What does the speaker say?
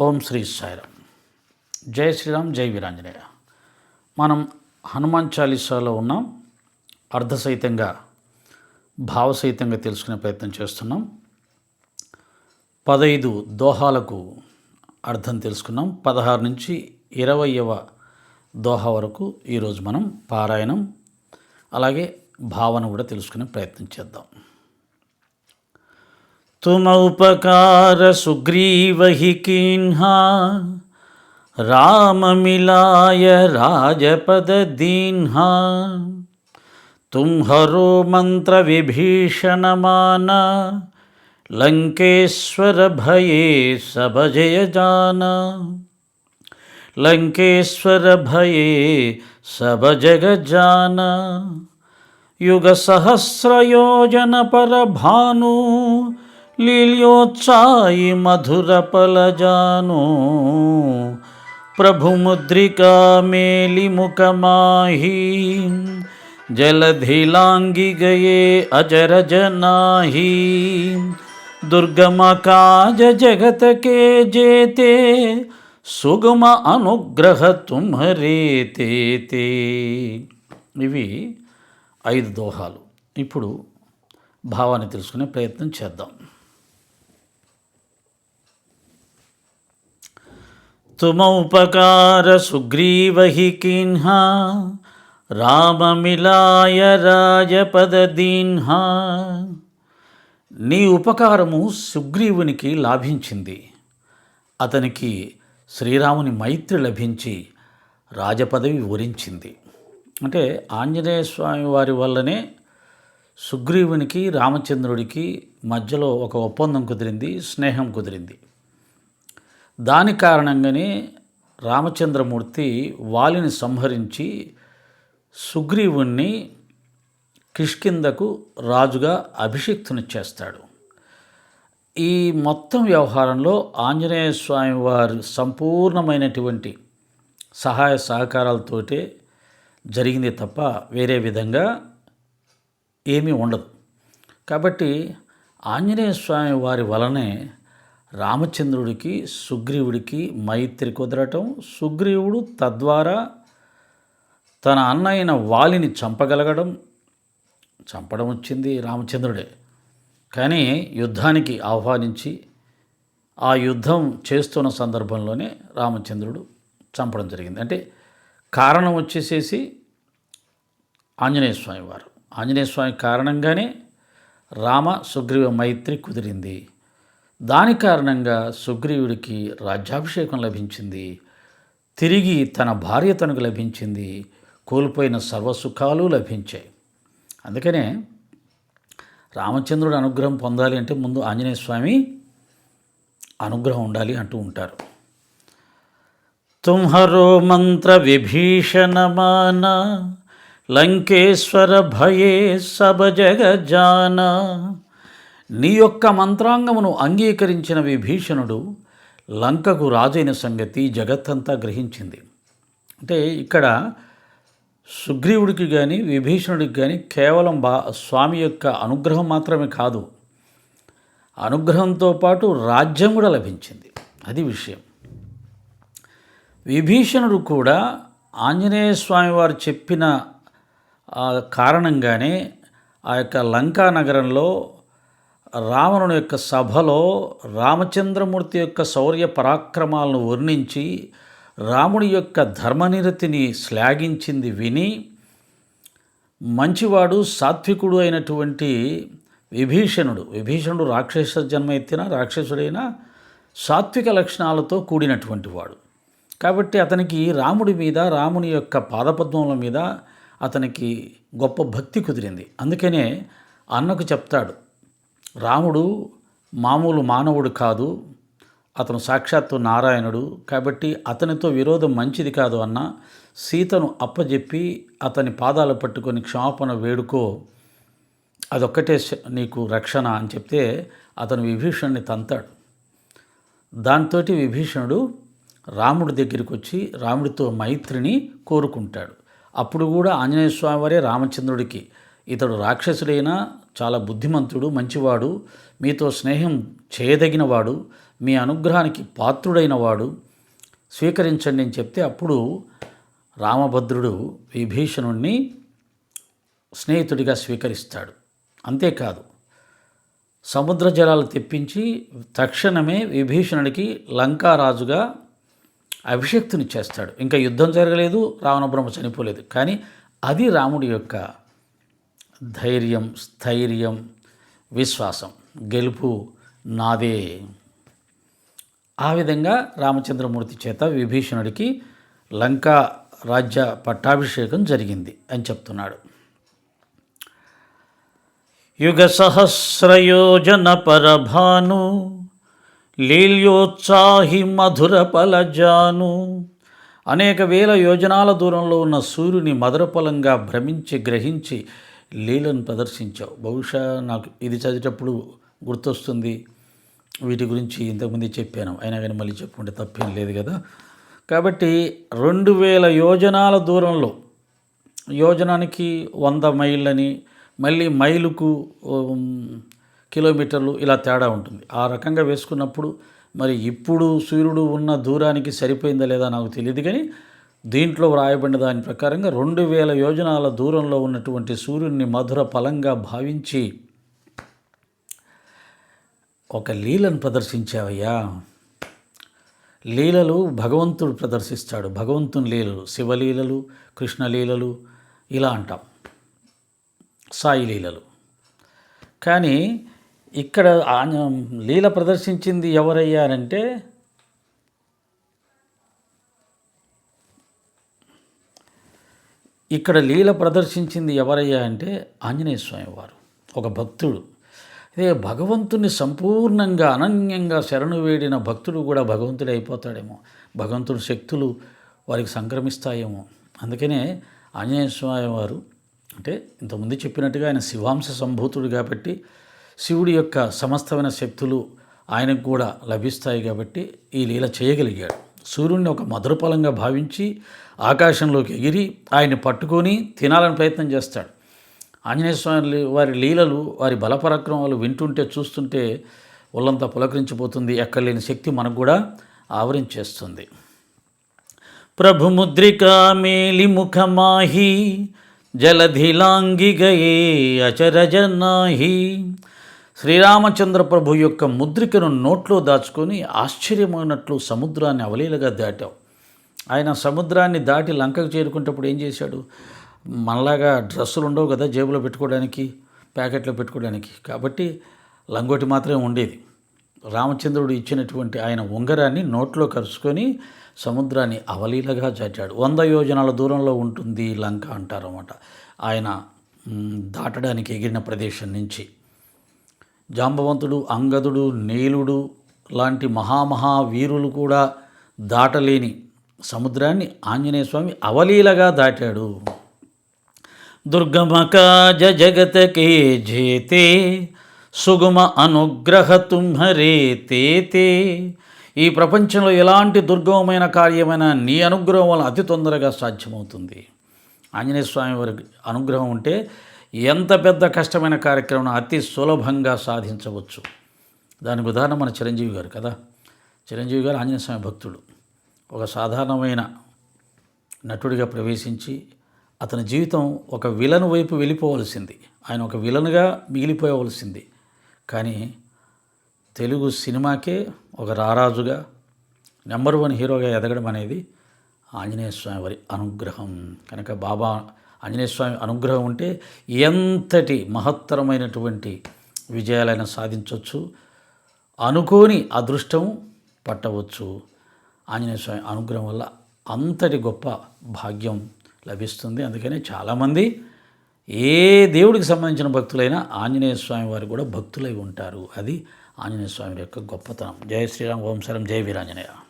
ఓం శ్రీ సాయిరామ్. జై శ్రీరామ్ జై వీరాంజనేయ. మనం హనుమాన్ చాలీసాలో ఉన్నాం. అర్ధసహితంగా భావసహితంగా తెలుసుకునే ప్రయత్నం చేస్తున్నాం. పదైదు దోహాలకు అర్థం తెలుసుకున్నాం. పదహారు నుంచి ఇరవయవ దోహ వరకు ఈరోజు మనం పారాయణం అలాగే భావన కూడా తెలుసుకునే ప్రయత్నం చేద్దాం. तुमौपकार सुग्रीव ही किन्हा। राम मिलाय राजपद दीन्हा। तुम हरो मंत्र विभीषण माना। लंकेश्वर भये सब जय जाना। लंकेश्वर भये सब जग जाना। युग सहस्र योजन पर भानु। లీల్యోత్సాయి మధుర పలజాను. ప్రభుముద్రికా మేలిముఖమాహి జలధిలాంగి గయే అజరజనాహి. దుర్గమ కాజ జగతకే జేతే. సుగమ అనుగ్రహ తుమ్హరేతేతే ఇవి ఐదు దోహాలు. ఇప్పుడు భావాన్ని తెలుసుకునే ప్రయత్నం చేద్దాం. తుమౌపకార సుగ్రీవహి కిన్హా రామమిలాయ రాజపదదీన్హా నీ ఉపకారము సుగ్రీవునికి లాభించింది. అతనికి శ్రీరాముని మైత్రి లభించి రాజపదవి వరించింది. అంటే ఆంజనేయ స్వామి వారి వల్లనే సుగ్రీవునికి రామచంద్రుడికి మధ్యలో ఒక ఒప్పందం కుదిరింది స్నేహం కుదిరింది. దాని కారణంగానే రామచంద్రమూర్తి వాలిని సంహరించి సుగ్రీవుణ్ణి కిష్కిందకు రాజుగా అభిషిక్తుని చేస్తాడు. ఈ మొత్తం వ్యవహారంలో ఆంజనేయ స్వామి వారి సంపూర్ణమైనటువంటి సహాయ సహకారాలతోటే జరిగింది తప్ప వేరే విధంగా ఏమీ ఉండదు. కాబట్టి ఆంజనేయ స్వామి వారి వలనే రామచంద్రుడికి సుగ్రీవుడికి మైత్రి కుదరటం సుగ్రీవుడు తద్వారా తన అన్న అయిన వాలిని చంపగలగడం చంపడం వచ్చింది రామచంద్రుడే. కానీ యుద్ధానికి ఆహ్వానించి ఆ యుద్ధం చేస్తున్న సందర్భంలోనే రామచంద్రుడు చంపడం జరిగింది. అంటే కారణం వచ్చేసేసి ఆంజనేయ స్వామి వారు. ఆంజనేయ స్వామి కారణంగానే రామ సుగ్రీవ మైత్రి కుదిరింది. దాని కారణంగా సుగ్రీవుడికి రాజ్యాభిషేకం లభించింది. తిరిగి తన భార్య తనకు లభించింది. కోల్పోయిన సర్వసుఖాలు లభించాయి. అందుకనే రామచంద్రుడు అనుగ్రహం పొందాలి అంటే ముందు ఆంజనేయ స్వామి అనుగ్రహం ఉండాలి అంటూ ఉంటారు. తుంహరో మంత్ర విభీషణమాన లంకేశ్వర భయే సబ జగజానా నీ యొక్క మంత్రాంగమును అంగీకరించిన విభీషణుడు లంకకు రాజైన సంగతి జగత్తంతా గ్రహించింది. అంటే ఇక్కడ సుగ్రీవుడికి కానీ విభీషణుడికి కానీ కేవలం బా స్వామి యొక్క అనుగ్రహం మాత్రమే కాదు. అనుగ్రహంతో పాటు రాజ్యం కూడా లభించింది. అది విషయం. విభీషణుడు కూడా ఆంజనేయ స్వామి వారు చెప్పిన కారణంగానే ఆ యొక్క లంకా నగరంలో రావణుని యొక్క సభలో రామచంద్రమూర్తి యొక్క శౌర్య పరాక్రమాలను వర్ణించి రాముడి యొక్క ధర్మనిరతిని శ్లాఘించింది విని మంచివాడు సాత్వికుడు అయినటువంటి విభీషణుడు. విభీషణుడు రాక్షస జన్మ ఎత్తిన రాక్షసుడైన సాత్విక లక్షణాలతో కూడినటువంటి వాడు. కాబట్టి అతనికి రాముడి మీద రాముని యొక్క పాదపద్మముల మీద అతనికి గొప్ప భక్తి కుదిరింది. అందుకనే అన్నకు చెప్తాడు రాముడు మామూలు మానవుడు కాదు అతను సాక్షాత్తు నారాయణుడు. కాబట్టి అతనితో విరోధం మంచిది కాదు అన్న సీతను అప్పజెప్పి అతని పాదాలు పట్టుకొని క్షమాపణ వేడుకో అదొక్కటే నీకు రక్షణ అని చెప్తే అతను విభీషణుని తంతాడు. దాంతో విభీషణుడు రాముడి దగ్గరికి వచ్చి రాముడితో మైత్రిని కోరుకుంటాడు. అప్పుడు కూడా ఆంజనేయ స్వామి వారే రామచంద్రుడికి. ఇతడు రాక్షసుడైనా చాలా బుద్ధిమంతుడు మంచివాడు మీతో స్నేహం చేయదగినవాడు మీ అనుగ్రహానికి పాత్రుడైన వాడు స్వీకరించండి అని చెప్తే అప్పుడు రామభద్రుడు విభీషణుణ్ణి స్నేహితుడిగా స్వీకరిస్తాడు. అంతేకాదు సముద్ర జలాలు తెప్పించి తక్షణమే విభీషణుడికి లంకారాజుగా అభిషక్తుని చేస్తాడు ఇంకా యుద్ధం జరగలేదు రావణబ్రహ్మ చనిపోలేదు. కానీ అది రాముడి యొక్క ధైర్యం స్థైర్యం విశ్వాసం. గెలుపు నాదే. ఆ విధంగా రామచంద్రమూర్తి చేత విభీషణుడికి లంకా రాజ్య పట్టాభిషేకం జరిగింది అని చెప్తున్నాడు. యుగ సహస్రయోజన పరభాను లీల్యోత్సాహి మధుర పలజాను అనేక వేల యోజనాల దూరంలో ఉన్న సూర్యుని మధురపలంగా భ్రమించి గ్రహించి లీలను ప్రదర్శించావు. బహుశా నాకు ఇది చదివేటప్పుడు గుర్తొస్తుంది. వీటి గురించి ఇంతకుముందు చెప్పాను. అయినా కానీ మళ్ళీ చెప్పుకుంటే తప్పేం లేదు కదా. కాబట్టి రెండు వేల యోజనాల దూరంలో యోజనానికి వంద మైళ్ళని మళ్ళీ మైలుకు కిలోమీటర్లు ఇలా తేడా ఉంటుంది. ఆ రకంగా వేసుకున్నప్పుడు మరి ఇప్పుడు సూర్యుడు ఉన్న దూరానికి సరిపోయిందా లేదా నాకు తెలియదు కానీ దీంట్లో వ్రాయబడిన దాని ప్రకారంగా రెండు వేల యోజనాల దూరంలో ఉన్నటువంటి సూర్యుడిని మధుర ఫలంగా భావించి ఒక లీలను ప్రదర్శించావయ్యా. లీలలు భగవంతుడు ప్రదర్శిస్తాడు. భగవంతుని లీలలు శివలీలలు కృష్ణలీలలు ఇలా అంటాం. సాయి లీలలు. కానీ ఇక్కడ లీల ప్రదర్శించింది ఎవరయ్యారంటే ఇక్కడ లీల ప్రదర్శించింది ఎవరయ్యా అంటే ఆంజనేయ స్వామి వారు. ఒక భక్తుడు. అదే భగవంతుని సంపూర్ణంగా అనన్యంగా శరణు వేడిన భక్తుడు కూడా భగవంతుడు అయిపోతాడేమో. భగవంతుడి శక్తులు వారికి సంక్రమిస్తాయేమో. అందుకనే ఆంజనేయ స్వామి వారు అంటే ఇంతకుముందు చెప్పినట్టుగా ఆయన శివాంశ సంభూతుడు కాబట్టి శివుడి యొక్క సమస్తమైన శక్తులు ఆయనకు కూడా లభిస్తాయి కాబట్టి ఈ లీల చేయగలిగాడు. సూర్యుడిని ఒక మధురఫలంగా భావించి ఆకాశంలోకి ఎగిరి ఆయన్ని పట్టుకొని తినాలని ప్రయత్నం చేస్తాడు. ఆంజనేయ స్వామి వారి లీలలు వారి బలపరాక్రమాలు వింటుంటే చూస్తుంటే ఒళ్ళంతా పులకరించిపోతుంది. ఎక్కలేని శక్తి మనకు కూడా ఆవరించేస్తుంది. ప్రభుముద్రికా మేలిముఖమాహి జలధిలాంగి గయే అచరజనాహి శ్రీరామచంద్ర ప్రభు యొక్క ముద్రికను నోట్లో దాచుకొని ఆశ్చర్యమైనట్లు సముద్రాన్ని అవలీలగా దాటావు. ఆయన సముద్రాన్ని దాటి లంకకు చేరుకునేటప్పుడు ఏం చేశాడు? మనలాగా డ్రెస్సులు ఉండవు కదా జేబులో పెట్టుకోవడానికి ప్యాకెట్లో పెట్టుకోవడానికి. కాబట్టి లంగోటి మాత్రమే ఉండేది. రామచంద్రుడు ఇచ్చినటువంటి ఆయన ఉంగరాన్ని నోట్లో కరుచుకొని సముద్రాన్ని అవలీలగా చాచాడు వంద యోజనాల దూరంలో ఉంటుంది లంక అంటారన్నమాట. ఆయన దాటడానికి ఎగిరిన ప్రదేశం నుంచి. జాంబవంతుడు అంగదుడు నీలుడు లాంటి మహామహా వీరులు కూడా దాటలేని సముద్రాన్ని ఆంజనేయ స్వామి అవలీలగా దాటాడు. దుర్గమకాజ జగత కే జేతే సుగమ అనుగ్రహ తుంహరే తేతే. ఈ ప్రపంచంలో ఎలాంటి దుర్గమమైన కార్యమైన నీ అనుగ్రహం వల్ల అతి తొందరగా సాధ్యమవుతుంది. ఆంజనేయ స్వామి వారి అనుగ్రహం ఉంటే ఎంత పెద్ద కష్టమైన కార్యక్రమం అతి సులభంగా సాధించవచ్చు. దానికి ఉదాహరణ మన చిరంజీవి గారు కదా. చిరంజీవి గారు ఆంజనేయ స్వామి భక్తుడు. ఒక సాధారణమైన నటుడిగా ప్రవేశించి అతని జీవితం ఒక విలన్ వైపు వెళ్ళిపోవలసింది. ఆయన ఒక విలన్గా మిగిలిపోవలసింది. కానీ తెలుగు సినిమాకే ఒక రారాజుగా నెంబర్ వన్ హీరోగా ఎదగడం అనేది ఆంజనేయ స్వామి వారి అనుగ్రహం. కనుక బాబా ఆంజనేయ స్వామి అనుగ్రహం ఉంటే ఎంతటి మహత్తరమైనటువంటి విజయాలైనా సాధించవచ్చు. అనుకోని అదృష్టం పట్టవచ్చు. ఆంజనేయ స్వామి అనుగ్రహం వల్ల అంతటి గొప్ప భాగ్యం లభిస్తుంది. అందుకనే చాలామంది ఏ దేవుడికి సంబంధించిన భక్తులైనా ఆంజనేయ స్వామి వారు కూడా భక్తులై ఉంటారు. అది ఆంజనేయ స్వామి యొక్క గొప్పతనం. జయ శ్రీరామ్. ఓం శరం. జయ వీరాంజనేయ.